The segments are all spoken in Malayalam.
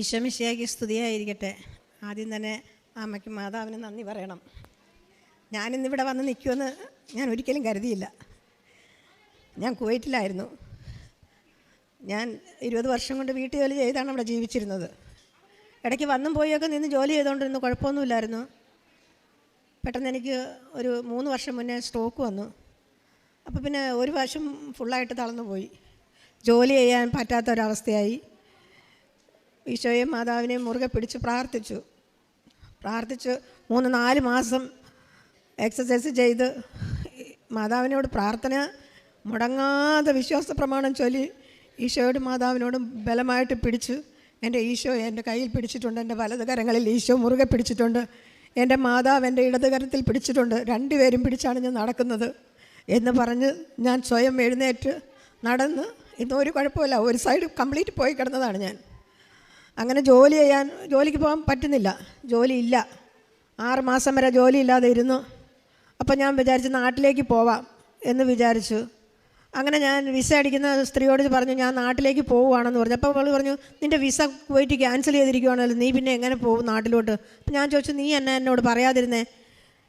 ഈശോമിശിയാക്കി സ്തുതിയായിരിക്കട്ടെ. ആദ്യം തന്നെ അമ്മയ്ക്ക് മാതാവിന് നന്ദി പറയണം. ഞാനിന്നിവിടെ വന്ന് നിൽക്കുമെന്ന് ഞാൻ ഒരിക്കലും കരുതിയില്ല. ഞാൻ കുവൈറ്റിലായിരുന്നു. ഞാൻ ഇരുപത് വർഷം കൊണ്ട് വീട്ടു ജോലി ചെയ്താണ് അവിടെ ജീവിച്ചിരുന്നത്. ഇടയ്ക്ക് വന്നും പോയൊക്കെ നിന്ന് ജോലി ചെയ്തുകൊണ്ടിരുന്നു. കുഴപ്പമൊന്നുമില്ലായിരുന്നു. പെട്ടെന്ന് എനിക്ക് ഒരു മൂന്ന് വർഷം മുന്നേ സ്ട്രോക്ക് വന്നു. അപ്പോൾ പിന്നെ ഒരു വർഷം ഫുള്ളായിട്ട് തളർന്നു പോയി ജോലി ചെയ്യാൻ പറ്റാത്തൊരവസ്ഥയായി ഈശോയെയും മാതാവിനെയും മുറുകെ പിടിച്ച് പ്രാർത്ഥിച്ചു. പ്രാർത്ഥിച്ച് മൂന്ന് നാല് മാസം എക്സസൈസ് ചെയ്ത് മാതാവിനോട് പ്രാർത്ഥന മുടങ്ങാതെ വിശ്വാസ പ്രമാണം ചൊല്ലി ഈശോയോട് മാതാവിനോടും ബലമായിട്ട് പിടിച്ചു എന്റെ ഈശോ എന്റെ കയ്യിൽ പിടിച്ചിട്ടുണ്ട് എന്റെ വലത് കരങ്ങളിൽ ഈശോ മുറുകെ പിടിച്ചിട്ടുണ്ട് എന്റെ മാതാവ് എന്റെ ഇടത് കരത്തിൽ പിടിച്ചിട്ടുണ്ട് രണ്ടുപേരും പിടിച്ചാണ് ഞാൻ നടക്കുന്നത് എന്ന് പറഞ്ഞ് ഞാൻ സ്വയം എഴുന്നേറ്റ് നടന്ന് ഇന്നൊരു കുഴപ്പമില്ല ഒരു സൈഡ് കംപ്ലീറ്റ് പോയി കിടന്നതാണ് ഞാൻ. അങ്ങനെ ജോലി ചെയ്യാൻ ജോലിക്ക് പോകാൻ പറ്റുന്നില്ല. ജോലി ഇല്ല. ആറ് മാസം വരെ ജോലി ഇല്ലാതെ ഇരുന്നു. അപ്പം ഞാൻ വിചാരിച്ചു നാട്ടിലേക്ക് പോവാം എന്ന് വിചാരിച്ചു. അങ്ങനെ ഞാൻ വിസ അടിക്കുന്ന സ്ത്രീയോട് പറഞ്ഞു ഞാൻ നാട്ടിലേക്ക് പോവുകയാണെന്ന് പറഞ്ഞു. അപ്പോൾ അവൾ പറഞ്ഞു നിന്റെ വിസ പോയിട്ട് ക്യാൻസൽ ചെയ്തിരിക്കുകയാണല്ലോ നീ പിന്നെ എങ്ങനെ പോകും നാട്ടിലോട്ട്? അപ്പം ഞാൻ ചോദിച്ചു നീ എന്നെ എന്നോട് പറയാതിരുന്നേ?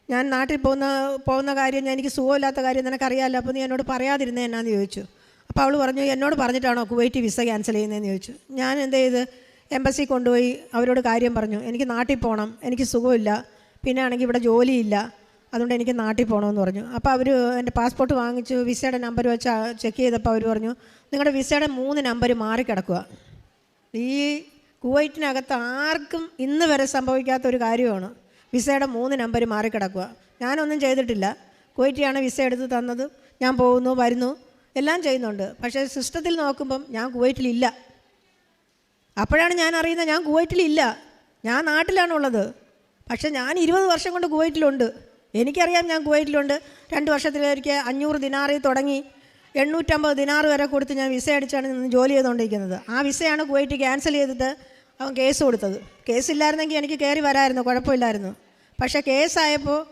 ഞാൻ നാട്ടിൽ പോകുന്ന പോകുന്ന കാര്യം ഞാൻ എനിക്ക് സുഖമില്ലാത്ത കാര്യം നിനക്കറിയാമല്ലോ. അപ്പോൾ നീ എന്നോട് പറയാതിരുന്നേ എന്നാന്ന് ചോദിച്ചു. അപ്പോൾ അവൾ പറഞ്ഞു എന്നോട് പറഞ്ഞിട്ടാണോ കുവൈറ്റ് വിസ ക്യാൻസൽ ചെയ്യുന്നതെന്ന് ചോദിച്ചു. ഞാൻ എന്ത് ചെയ്ത് എംബസി കൊണ്ടുപോയി അവരോട് കാര്യം പറഞ്ഞു. എനിക്ക് നാട്ടിൽ പോകണം എനിക്ക് സുഖമില്ല. പിന്നെ ആണെങ്കിൽ ഇവിടെ ജോലിയില്ല. അതുകൊണ്ട് എനിക്ക് നാട്ടിൽ പോകണമെന്ന് പറഞ്ഞു. അപ്പോൾ അവർ എന്റെ പാസ്പോർട്ട് വാങ്ങിച്ചു. വിസയുടെ നമ്പർ വെച്ച് ചെക്ക് ചെയ്തപ്പോൾ അവർ പറഞ്ഞു നിങ്ങളുടെ വിസയുടെ മൂന്ന് നമ്പർ മാറിക്കിടക്കുക ഈ കുവൈറ്റിനകത്ത് ആർക്കും ഇന്ന് വരെ സംഭവിക്കാത്ത ഒരു കാര്യമാണ്. വിസയുടെ മൂന്ന് നമ്പർ മാറിക്കിടക്കുക ഞാനൊന്നും ചെയ്തിട്ടില്ല. കുവൈറ്റിയാണ് വിസ എടുത്ത് തന്നത്. ഞാൻ പോകുന്നു വരുന്നു. എല്ലാം ചെയ്യുന്നുണ്ട്. പക്ഷേ സിസ്റ്റത്തിൽ നോക്കുമ്പം ഞാൻ കുവൈറ്റിലില്ല. അപ്പോഴാണ് ഞാൻ അറിയുന്നത് ഞാൻ കുവൈറ്റിലില്ല. ഞാൻ നാട്ടിലാണുള്ളത്. പക്ഷേ ഞാൻ ഇരുപത് വർഷം കൊണ്ട് കുവൈറ്റിലുണ്ട്. എനിക്കറിയാം ഞാൻ കുവൈറ്റിലുണ്ട്. രണ്ട് വർഷത്തിലൊരിക്കൽ അഞ്ഞൂറ് ദിനാറിൽ തുടങ്ങി എണ്ണൂറ്റമ്പത് ദിനാറ് വരെ കൊടുത്ത് ഞാൻ വിസ അടിച്ചാണ് നിന്ന് ജോലി ചെയ്തുകൊണ്ടിരിക്കുന്നത്. ആ വിസയാണ് കുവൈറ്റ് ക്യാൻസൽ ചെയ്തിട്ട് അവൻ കേസ് കൊടുത്തത്. കേസില്ലായിരുന്നെങ്കിൽ എനിക്ക് കയറി വരായിരുന്നു കുഴപ്പമില്ലായിരുന്നു. പക്ഷേ കേസായപ്പോൾ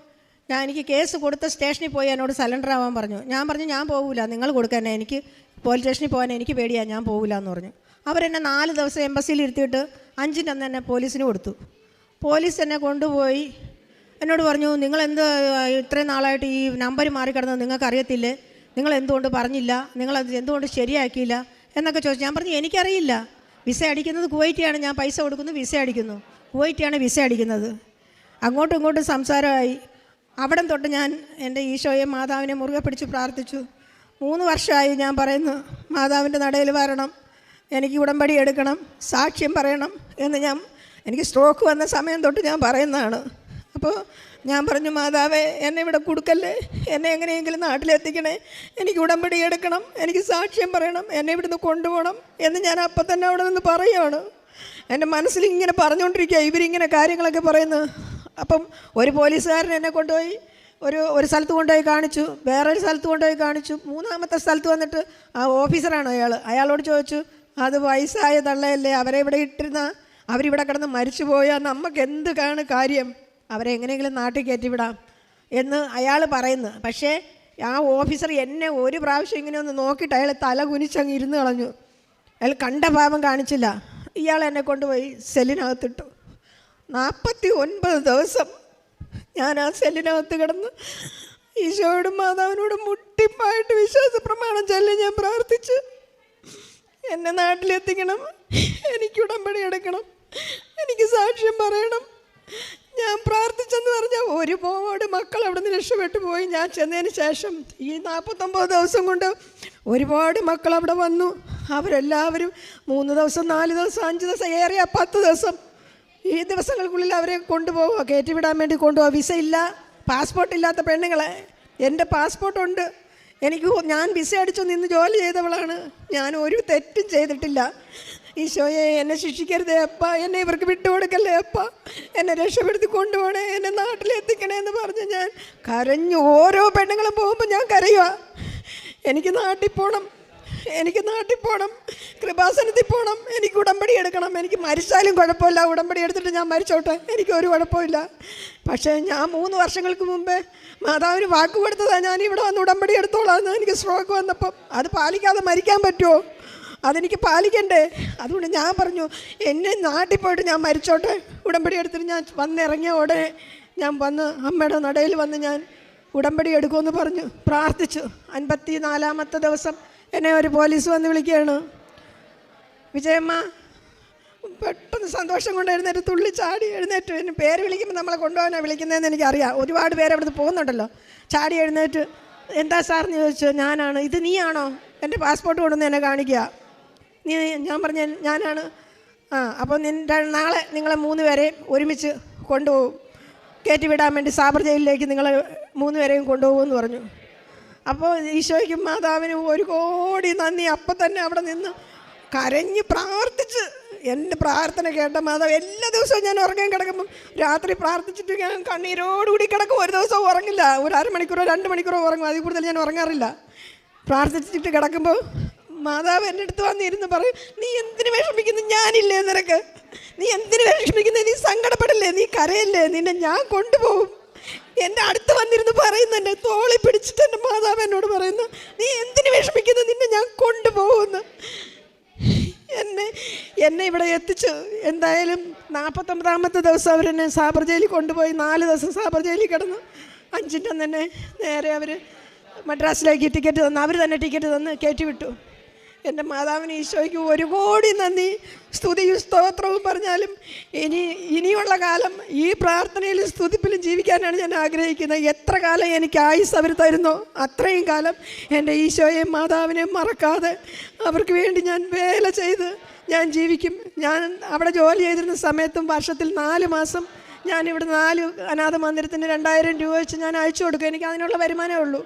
ഞാൻ എനിക്ക് കേസ് കൊടുത്ത സ്റ്റേഷനിൽ പോയി എന്നോട് സലണ്ടർ ആവാൻ പറഞ്ഞു. ഞാൻ പറഞ്ഞു ഞാൻ പോകില്ല നിങ്ങൾ കൊടുക്കന്നെ എനിക്ക് പോലീസ് സ്റ്റേഷനിൽ പോകാൻ എനിക്ക് പേടിയാണ് ഞാൻ പോകില്ല എന്ന് പറഞ്ഞു. അവരെന്നെ നാല് ദിവസം എംബസിയിൽ ഇരുത്തിയിട്ട് അഞ്ചിന്റെ അന്ന് എന്നെ പോലീസിന് കൊടുത്തു. പോലീസ് എന്നെ കൊണ്ടുപോയി. എന്നോട് പറഞ്ഞു നിങ്ങൾ എന്ത് ഇത്രയും നാളായിട്ട് ഈ നമ്പർ മാറിക്കിടന്നത് നിങ്ങൾക്ക് അറിയത്തില്ലേ നിങ്ങൾ എന്തുകൊണ്ട് പറഞ്ഞില്ല? നിങ്ങളത് എന്തുകൊണ്ട് ശരിയാക്കിയില്ല? എന്നൊക്കെ ചോദിച്ചു. ഞാൻ പറഞ്ഞു എനിക്കറിയില്ല. വിസ അടിക്കുന്നത് കുവൈറ്റിയാണ്. ഞാൻ പൈസ കൊടുക്കുന്നു വിസ അടിക്കുന്നു. കുവൈറ്റിയാണ് വിസ അടിക്കുന്നത്. അങ്ങോട്ടും ഇങ്ങോട്ടും സംസാരമായി. അവിടം തൊട്ട് ഞാൻ എന്റെ ഈശോയെ മാതാവിനെ മുറുകെ പിടിച്ച് പ്രാർത്ഥിച്ചു. മൂന്ന് വർഷമായി ഞാൻ പറയുന്നു മാതാവിന്റെ നടയിൽ വരണം. എനിക്ക് ഉടമ്പടി എടുക്കണം സാക്ഷ്യം പറയണം എന്ന് ഞാൻ എനിക്ക് സ്ട്രോക്ക് വന്ന സമയം തൊട്ട് ഞാൻ പറയുന്നതാണ്. അപ്പോൾ ഞാൻ പറഞ്ഞു മാതാവേ എന്നെ ഇവിടെ കൊടുക്കല്ലേ? എന്നെ എങ്ങനെയെങ്കിലും നാട്ടിലെത്തിക്കണേ. എനിക്ക് ഉടമ്പടി എടുക്കണം എനിക്ക് സാക്ഷ്യം പറയണം എന്നെ ഇവിടുന്ന് കൊണ്ടുപോകണം എന്ന് ഞാൻ അപ്പം തന്നെ അവിടെ നിന്ന് പറയുകയാണ് എന്റെ മനസ്സിൽ ഇങ്ങനെ പറഞ്ഞുകൊണ്ടിരിക്കുക ഇവരിങ്ങനെ കാര്യങ്ങളൊക്കെ പറയുന്നു അപ്പം ഒരു പോലീസുകാരൻ എന്നെ കൊണ്ടുപോയി ഒരു ഒരു സ്ഥലത്ത് കൊണ്ടുപോയി കാണിച്ചു വേറൊരു സ്ഥലത്ത് കൊണ്ടുപോയി കാണിച്ചു. മൂന്നാമത്തെ സ്ഥലത്ത് വന്നിട്ട് ആ ഓഫീസറാണ് അയാൾ അയാളോട് ചോദിച്ചു അത് വയസ്സായ തള്ളയല്ലേ? അവരെ ഇവിടെ ഇട്ടിരുന്ന? അവരിവിടെ കിടന്ന് മരിച്ചു പോയാൽ നമുക്ക് എന്ത് കാണു കാര്യം? അവരെ എങ്ങനെയെങ്കിലും നാട്ടിൽ കയറ്റിവിടാം എന്ന് അയാൾ പറയുന്നു. പക്ഷേ ആ ഓഫീസർ എന്നെ ഒരു പ്രാവശ്യം ഇങ്ങനെ ഒന്ന് നോക്കിയിട്ട് അയാൾ തല കുനിച്ചങ്ങ് ഇരുന്ന് കളഞ്ഞു. അയാൾ കണ്ട ഭാവം കാണിച്ചില്ല. ഇയാൾ എന്നെ കൊണ്ടുപോയി സെല്ലിനകത്തിട്ടു. നാൽപ്പത്തി ഒൻപത് ദിവസം ഞാൻ ആ സെല്ലിനകത്ത് കിടന്ന് ഈശോയോടും മാതാവിനോടും മുട്ടിപ്പായിട്ട് വിശ്വാസ പ്രമാണം ചൊല്ലി ഞാൻ പ്രാർത്ഥിച്ചു. എന്നെ നാട്ടിലെത്തിക്കണം. എനിക്ക് ഉടമ്പടി എടുക്കണം. എനിക്ക് സാക്ഷ്യം പറയണം. ഞാൻ പ്രാർത്ഥിച്ചെന്ന് പറഞ്ഞാൽ ഒരുപാട് മക്കൾ അവിടെ നിന്ന് രക്ഷപ്പെട്ടു പോയി. ഞാൻ ചെന്നതിന് ശേഷം ഈ നാൽപ്പത്തൊമ്പത് ദിവസം കൊണ്ട് ഒരുപാട് മക്കൾ അവിടെ വന്നു. അവരെല്ലാവരും മൂന്ന് ദിവസം നാല് ദിവസം അഞ്ച് ദിവസം ഏറെ പത്ത് ദിവസം ഈ ദിവസങ്ങൾക്കുള്ളിൽ അവരെ കൊണ്ടുപോകുക കയറ്റിവിടാൻ വേണ്ടി കൊണ്ടുപോകുക വിസ ഇല്ല പാസ്പോർട്ട് ഇല്ലാത്ത പെണ്ണുങ്ങളെ. എന്റെ പാസ്പോർട്ടുണ്ട്. എനിക്ക് ഞാൻ വിസ അടിച്ചു നിന്ന് ജോലി ചെയ്തവളാണ്. ഞാൻ ഒരു തെറ്റും ചെയ്തിട്ടില്ല. ഈശോയെ എന്നെ ശിക്ഷിക്കരുതേ അപ്പ. എന്നെ ഇവർക്ക് വിട്ടുകൊടുക്കല്ലേ അപ്പ. എന്നെ രക്ഷപ്പെടുത്തി കൊണ്ടുപോകണേ എന്നെ നാട്ടിലെത്തിക്കണേ എന്ന് പറഞ്ഞ് ഞാൻ കരഞ്ഞു. ഓരോ പെണ്ണുങ്ങളും പോകുമ്പോൾ ഞാൻ കരയുക എനിക്ക് നാട്ടിൽ പോകണം എനിക്ക് നാട്ടിൽ പോകണം കൃപാസനത്തിൽ പോകണം എനിക്ക് ഉടമ്പടി എടുക്കണം. എനിക്ക് മരിച്ചാലും കുഴപ്പമില്ല. ഉടമ്പടി എടുത്തിട്ട് ഞാൻ മരിച്ചോട്ടെ. എനിക്ക് ഒരു കുഴപ്പമില്ല. പക്ഷേ ഞാൻ മൂന്ന് വർഷങ്ങൾക്ക് മുമ്പേ മാതാവിന് വാക്ക് കൊടുത്തതാണ് ഞാൻ ഇവിടെ വന്ന് ഉടമ്പടി എടുത്തോളാം എന്ന് എനിക്ക് സ്ട്രോക്ക് വന്നപ്പം. അത് പാലിക്കാതെ മരിക്കാൻ പറ്റുമോ അതെനിക്ക് പാലിക്കണ്ടേ? അതുകൊണ്ട് ഞാൻ പറഞ്ഞു എന്നെ നാട്ടിൽ പോയിട്ട് ഞാൻ മരിച്ചോട്ടെ. ഉടമ്പടി എടുത്തിട്ട് ഞാൻ വന്നിറങ്ങിയ ഉടനെ ഞാൻ വന്ന് അമ്മയുടെ നടയിൽ വന്ന് ഞാൻ ഉടമ്പടി എടുക്കുമെന്ന് പറഞ്ഞു പ്രാർത്ഥിച്ചു. അൻപത്തി നാലാമത്തെ ദിവസം എന്നെ ഒരു പോലീസ് വന്ന് വിളിക്കുകയാണ്. വിജയമ്മ പെട്ടെന്ന് സന്തോഷം കൊണ്ട് എഴുന്നേറ്റ് തുള്ളി ചാടി എഴുന്നേറ്റ് എന്നെ പേര് വിളിക്കുമ്പോൾ നമ്മളെ കൊണ്ടുപോകാനാണ് വിളിക്കുന്നതെന്ന് എനിക്കറിയാം. ഒരുപാട് പേര് അവിടുന്ന് പോകുന്നുണ്ടല്ലോ. ചാടി എഴുന്നേറ്റ് എന്താ സാറെന്ന് ചോദിച്ചു ഞാനാണ്. ഇത് നീയാണോ? എന്റെ പാസ്പോർട്ട് കൊണ്ടുവന്ന് എന്നെ കാണിക്കുക. നീ ഞാൻ പറഞ്ഞ ഞാനാണ്. ആ അപ്പോൾ നിന്റെ നാളെ നിങ്ങളെ മൂന്ന് പേരെയും ഒരുമിച്ച് കൊണ്ടുപോകും. കയറ്റി വിടാൻ വേണ്ടി സാബർ ജയിലിലേക്ക് നിങ്ങളെ മൂന്ന് പേരെയും കൊണ്ടുപോകുമെന്ന് പറഞ്ഞു. അപ്പോൾ ഈശോയ്ക്കും മാതാവിനും ഒരു കോടി നന്ദി. അപ്പം തന്നെ അവിടെ നിന്ന് കരഞ്ഞ് പ്രാർത്ഥിച്ച് എന്റെ പ്രാർത്ഥന കേട്ട മാതാവ് എല്ലാ ദിവസവും ഞാൻ ഉറങ്ങാൻ കിടക്കുമ്പം രാത്രി പ്രാർത്ഥിച്ചിട്ട് ഞാൻ കണ്ണീരോടുകൂടി കിടക്കും. ഒരു ദിവസം ഉറങ്ങില്ല. ഒരു അരമണിക്കൂറോ രണ്ട് മണിക്കൂറോ ഉറങ്ങും. അതിൽ കൂടുതൽ ഞാൻ ഉറങ്ങാറില്ല. പ്രാർത്ഥിച്ചിട്ട് കിടക്കുമ്പോൾ മാതാവ് എന്റെ അടുത്ത് വന്നിരുന്ന് പറയും നീ എന്തിനു വിഷമിക്കുന്നു? ഞാനില്ലേ നിനക്ക്. നീ എന്തിനു വിഷമിക്കുന്നത് നീ സങ്കടപ്പെടില്ലേ? നീ കരയല്ലേ? നിന്നെ ഞാൻ കൊണ്ടുപോകും. എന്റെ അടുത്ത് വന്നിരുന്ന് പറയുന്നുണ്ട് തോളി പിടിച്ചിട്ട് എന്റെ മാതാവ് എന്നോട് പറയുന്നു നീ എന്തിനു വിഷമിക്കുന്നു? നിന്നെ ഞാൻ കൊണ്ടുപോകുന്നു. എന്നെ എന്നെ ഇവിടെ എത്തിച്ചു. എന്തായാലും നാൽപ്പത്തൊമ്പതാമത്തെ ദിവസം അവരെന്നെ സാബർ ജയിലിൽ കൊണ്ടുപോയി. നാല് ദിവസം സാബർ ജയിലിൽ കിടന്നു. അഞ്ചിന്റെ തന്നെ നേരെ അവർ മദ്രാസിലേക്ക് ടിക്കറ്റ് തന്നു അവർ തന്നെ ടിക്കറ്റ് തന്ന് കയറ്റി വിട്ടു. എന്റെ മാതാവിന് ഈശോയ്ക്ക് ഒരു കോടി നന്ദി. സ്തുതിയും സ്തോത്രവും പറഞ്ഞാലും ഇനി ഇനിയുള്ള കാലം ഈ പ്രാർത്ഥനയിലും സ്തുതിപ്പിലും ജീവിക്കാനാണ് ഞാൻ ആഗ്രഹിക്കുന്നത്. എത്ര കാലം എനിക്ക് ആയുസ് അവർ തരുന്നോ? അത്രയും കാലം എന്റെ ഈശോയെ മാതാവിനെയും മറക്കാതെ അവർക്ക് വേണ്ടി ഞാൻ വേല ചെയ്ത് ഞാൻ ജീവിക്കും. ഞാൻ അവിടെ ജോലി ചെയ്തിരുന്ന സമയത്തും വർഷത്തിൽ നാല് മാസം ഞാൻ ഇവിടെ നാല് അനാഥ മന്ദിരത്തിന് രണ്ടായിരം രൂപ വെച്ച് ഞാൻ അയച്ചു കൊടുക്കും. എനിക്ക് അതിനുള്ള വരുമാനമേ ഉള്ളൂ.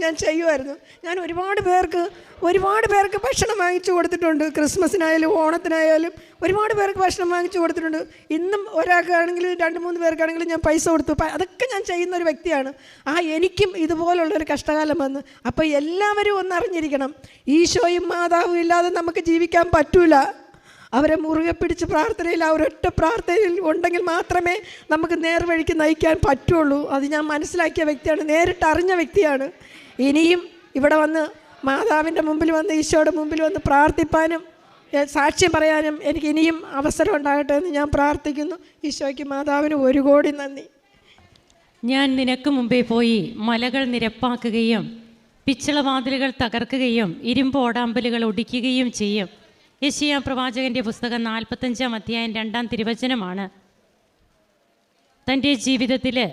ഞാൻ ചെയ്യുമായിരുന്നു ഞാൻ ഒരുപാട് പേർക്ക് ഒരുപാട് പേർക്ക് ഭക്ഷണം വാങ്ങിച്ചു കൊടുത്തിട്ടുണ്ട്. ക്രിസ്മസിനായാലും ഓണത്തിനായാലും ഒരുപാട് പേർക്ക് ഭക്ഷണം വാങ്ങിച്ചു കൊടുത്തിട്ടുണ്ട്. ഇന്നും ഒരാൾക്കാണെങ്കിലും രണ്ട് മൂന്ന് പേർക്കാണെങ്കിലും ഞാൻ പൈസ കൊടുത്തു. അതൊക്കെ ഞാൻ ചെയ്യുന്ന ഒരു വ്യക്തിയാണ്. ആ എനിക്കും ഇതുപോലുള്ളൊരു കഷ്ടകാലം വന്ന്. അപ്പോൾ എല്ലാവരും ഒന്നറിഞ്ഞിരിക്കണം. ഈശോയും മാതാവും ഇല്ലാതെ നമുക്ക് ജീവിക്കാൻ പറ്റൂല. അവരെ മുറുകെ പിടിച്ച് പ്രാർത്ഥനയിൽ ആ ഒരൊറ്റ പ്രാർത്ഥനയിൽ ഉണ്ടെങ്കിൽ മാത്രമേ നമുക്ക് നേർവഴിക്ക് നയിക്കാൻ പറ്റുള്ളൂ. അത് ഞാൻ മനസ്സിലാക്കിയ വ്യക്തിയാണ് നേരിട്ട് അറിഞ്ഞ വ്യക്തിയാണ്. ഇനിയും ഇവിടെ വന്ന് മാതാവിന്റെ മുമ്പിൽ വന്ന് ഈശോയുടെ മുമ്പിൽ വന്ന് പ്രാർത്ഥിപ്പാനും സാക്ഷ്യം പറയാനും എനിക്ക് ഇനിയും അവസരം ഉണ്ടാകട്ടെ എന്ന് ഞാൻ പ്രാർത്ഥിക്കുന്നു. ഈശോയ്ക്ക് മാതാവിന് ഒരു കോടി നന്ദി. ഞാൻ നിനക്ക് മുമ്പേ പോയി മലകൾ നിരപ്പാക്കുകയും പിച്ചളവാതിലുകൾ തകർക്കുകയും ഇരുമ്പ് ഓടാമ്പലുകൾ ഒടിക്കുകയും ചെയ്യും. യശിയ പ്രവാചകന്റെ പുസ്തകം നാൽപ്പത്തഞ്ചാം അധ്യായം രണ്ടാം തിരുവചനമാണ്. തന്റെ ജീവിതത്തിൽ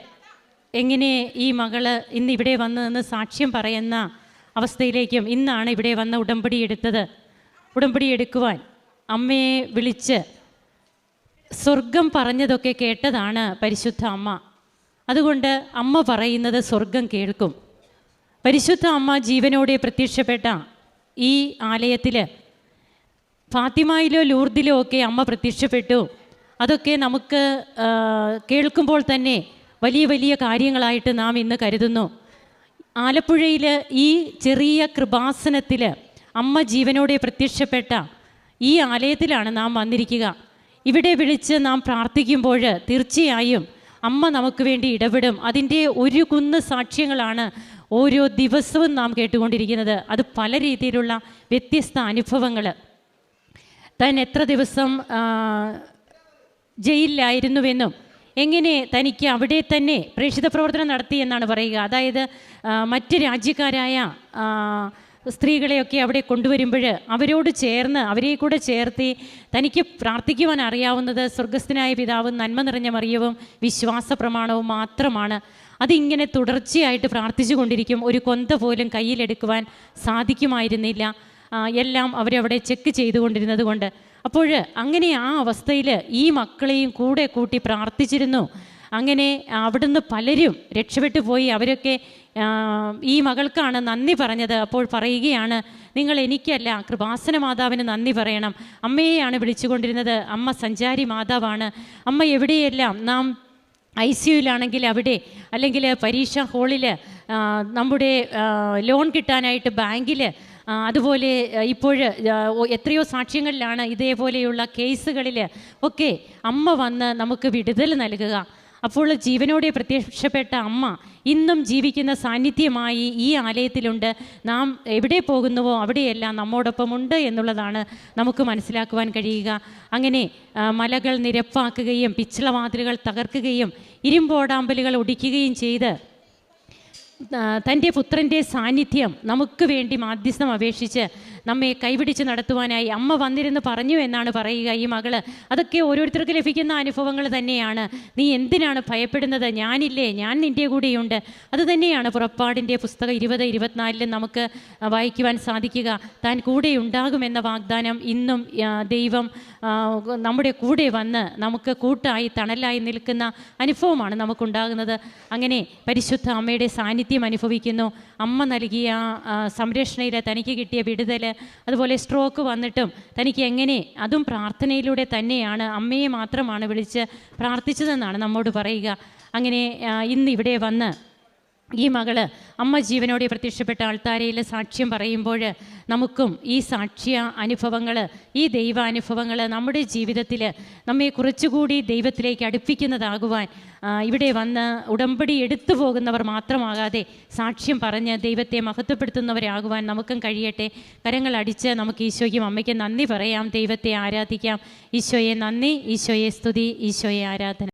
എങ്ങനെ ഈ മകൾ ഇന്ന് ഇവിടെ വന്ന് നിന്ന് സാക്ഷ്യം പറയുന്ന അവസ്ഥയിലേക്കും ഇന്നാണ് ഇവിടെ വന്ന് ഉടമ്പടി എടുത്തത്. ഉടമ്പടി എടുക്കുവാൻ അമ്മയെ വിളിച്ച് സ്വർഗം പറഞ്ഞതൊക്കെ കേട്ടതാണ് പരിശുദ്ധ അമ്മ. അതുകൊണ്ട് അമ്മ പറയുന്നത് സ്വർഗം കേൾക്കും. പരിശുദ്ധ അമ്മ ജീവനോടെ പ്രത്യക്ഷപ്പെട്ട ഈ ആലയത്തിൽ ഫാത്തിമയിലോ ലൂർദിലോ ഒക്കെ അമ്മ പ്രത്യക്ഷപ്പെട്ടു. അതൊക്കെ നമുക്ക് കേൾക്കുമ്പോൾ തന്നെ വലിയ വലിയ കാര്യങ്ങളായിട്ട് നാം ഇന്ന് കരുതുന്നു. ആലപ്പുഴയിൽ ഈ ചെറിയ കൃപാസനത്തിൽ അമ്മ ജീവനോടെ പ്രത്യക്ഷപ്പെട്ട ഈ ആലയത്തിലാണ് നാം വന്നിരിക്കുക. ഇവിടെ വിളിച്ച് നാം പ്രാർത്ഥിക്കുമ്പോൾ തീർച്ചയായും അമ്മ നമുക്ക് വേണ്ടി ഇടപെടും. അതിന്റെ ഒരു കുന്ന് സാക്ഷ്യങ്ങളാണ് ഓരോ ദിവസവും നാം കേട്ടുകൊണ്ടിരിക്കുന്നത്. അത് പല രീതിയിലുള്ള വ്യത്യസ്ത അനുഭവങ്ങൾ. താൻ എത്ര ദിവസം ജയിലിലായിരുന്നുവെന്നും എങ്ങനെ തനിക്ക് അവിടെ തന്നെ പ്രേക്ഷിത പ്രവർത്തനം നടത്തി എന്നാണ് പറയുക. അതായത് മറ്റ് രാജ്യക്കാരായ സ്ത്രീകളെയൊക്കെ അവിടെ കൊണ്ടുവരുമ്പോൾ അവരോട് ചേർന്ന് അവരെ കൂടെ ചേർത്തി തനിക്ക് പ്രാർത്ഥിക്കുവാൻ അറിയാവുന്നത് സ്വർഗസ്ഥനായ പിതാവും നന്മ നിറഞ്ഞ മറിയവും വിശ്വാസ പ്രമാണവും മാത്രമാണ്. അതിങ്ങനെ തുടർച്ചയായിട്ട് പ്രാർത്ഥിച്ചു കൊണ്ടിരിക്കും. ഒരു കൊന്ത പോലും കയ്യിലെടുക്കുവാൻ സാധിക്കുമായിരുന്നില്ല. എല്ലാം അവരവിടെ ചെക്ക് ചെയ്തുകൊണ്ടിരുന്നത് കൊണ്ട്. അപ്പോൾ അങ്ങനെ ആ അവസ്ഥയിൽ ഈ മക്കളെയും കൂടെ കൂട്ടി പ്രാർത്ഥിച്ചിരുന്നു. അങ്ങനെ അവിടുന്ന് പലരും രക്ഷപ്പെട്ടു പോയി. അവരൊക്കെ ഈ മകൾക്കാണ് നന്ദി പറഞ്ഞത്. അപ്പോൾ പറയുകയാണ് നിങ്ങൾ എനിക്കല്ല കൃപാസന മാതാവിന് നന്ദി പറയണം. അമ്മയെയാണ് വിളിച്ചുകൊണ്ടിരുന്നത്. അമ്മ സഞ്ചാരി മാതാവാണ്. അമ്മ എവിടെയെല്ലാം? നാം ഐ സി യുയിലാണെങ്കിൽ അവിടെ അല്ലെങ്കിൽ പരീക്ഷാ ഹാളിൽ നമ്മുടെ ലോൺ കിട്ടാനായിട്ട് ബാങ്കിൽ അതുപോലെ ഇപ്പോൾ എത്രയോ സാക്ഷ്യങ്ങളിലാണ് ഇതേപോലെയുള്ള കേസുകളിൽ ഒക്കെ അമ്മ വന്ന് നമുക്ക് വിടുതൽ നൽകുക. അപ്പോൾ ജീവനോടെ പ്രത്യക്ഷപ്പെട്ട അമ്മ ഇന്നും ജീവിക്കുന്ന സാന്നിധ്യമായി ഈ ആലയത്തിലുണ്ട്. നാം എവിടെ പോകുന്നുവോ അവിടെയെല്ലാം നമ്മോടൊപ്പമുണ്ട് എന്നുള്ളതാണ് നമുക്ക് മനസ്സിലാക്കുവാൻ കഴിയുക. അങ്ങനെ മലകൾ നിരപ്പാക്കുകയും പിച്ചളവാതിലുകൾ തകർക്കുകയും ഇരുമ്പോടാമ്പലുകൾ ഒടിക്കുകയും ചെയ്ത് തന്റെ പുത്രന്റെ സാന്നിധ്യം നമുക്ക് വേണ്ടി മാധ്യസ്ഥം അപേക്ഷിച്ച് നമ്മെ കൈപിടിച്ച് നടത്തുവാനായി അമ്മ വന്നിരുന്ന് പറഞ്ഞു എന്നാണ് പറയുക ഈ മകൾ. അതൊക്കെ ഓരോരുത്തർക്ക് ലഭിക്കുന്ന അനുഭവങ്ങൾ തന്നെയാണ്. നീ എന്തിനാണ് ഭയപ്പെടുന്നത്? ഞാനില്ലേ ഞാൻ നിന്റെ കൂടെയുണ്ട്. അത് തന്നെയാണ് പുറപ്പാടിന്റെ പുസ്തകം ഇരുപത് ഇരുപത്തിനാലിലും നമുക്ക് വായിക്കുവാൻ സാധിക്കുക. താൻ കൂടെ ഉണ്ടാകുമെന്ന വാഗ്ദാനം ഇന്നും ദൈവം നമ്മുടെ കൂടെ വന്ന് നമുക്ക് കൂട്ടായി തണലായി നിൽക്കുന്ന അനുഭവമാണ് നമുക്കുണ്ടാകുന്നത്. അങ്ങനെ പരിശുദ്ധ അമ്മയുടെ സാന്നിധ്യം അനുഭവിക്കുന്നു. അമ്മ നൽകിയ സംരക്ഷണയിൽ തനിക്ക് കിട്ടിയ വിടുതൽ അതുപോലെ സ്ട്രോക്ക് വന്നിട്ടും തനിക്ക് എങ്ങനെ അതും പ്രാർത്ഥനയിലൂടെ തന്നെയാണ് അമ്മയെ മാത്രമാണ് വിളിച്ച് പ്രാർത്ഥിച്ചതെന്നാണ് നമ്മോട് പറയുക. അങ്ങനെ ഇന്ന് ഇവിടെ വന്ന് ഈ മകൾ അമ്മ ജീവനോടെ പ്രത്യക്ഷപ്പെട്ട ആൾത്താരയിൽ സാക്ഷ്യം പറയുമ്പോൾ നമുക്കും ഈ സാക്ഷ്യ അനുഭവങ്ങൾ ഈ ദൈവാനുഭവങ്ങൾ നമ്മുടെ ജീവിതത്തിൽ നമ്മെ കുറച്ചുകൂടി ദൈവത്തിലേക്ക് അടുപ്പിക്കുന്നതാകുവാൻ ഇവിടെ വന്ന് ഉടമ്പടി എടുത്തു പോകുന്നവർ മാത്രമാകാതെ സാക്ഷ്യം പറഞ്ഞ് ദൈവത്തെ മഹത്വപ്പെടുത്തുന്നവരാകുവാൻ നമുക്കും കഴിയട്ടെ. കരങ്ങൾ അടിച്ച് നമുക്ക് ഈശോയ്ക്കും അമ്മയ്ക്കും നന്ദി പറയാം. ദൈവത്തെ ആരാധിക്കാം. ഈശോയെ നന്ദി ഈശോയെ സ്തുതി ഈശോയെ ആരാധന.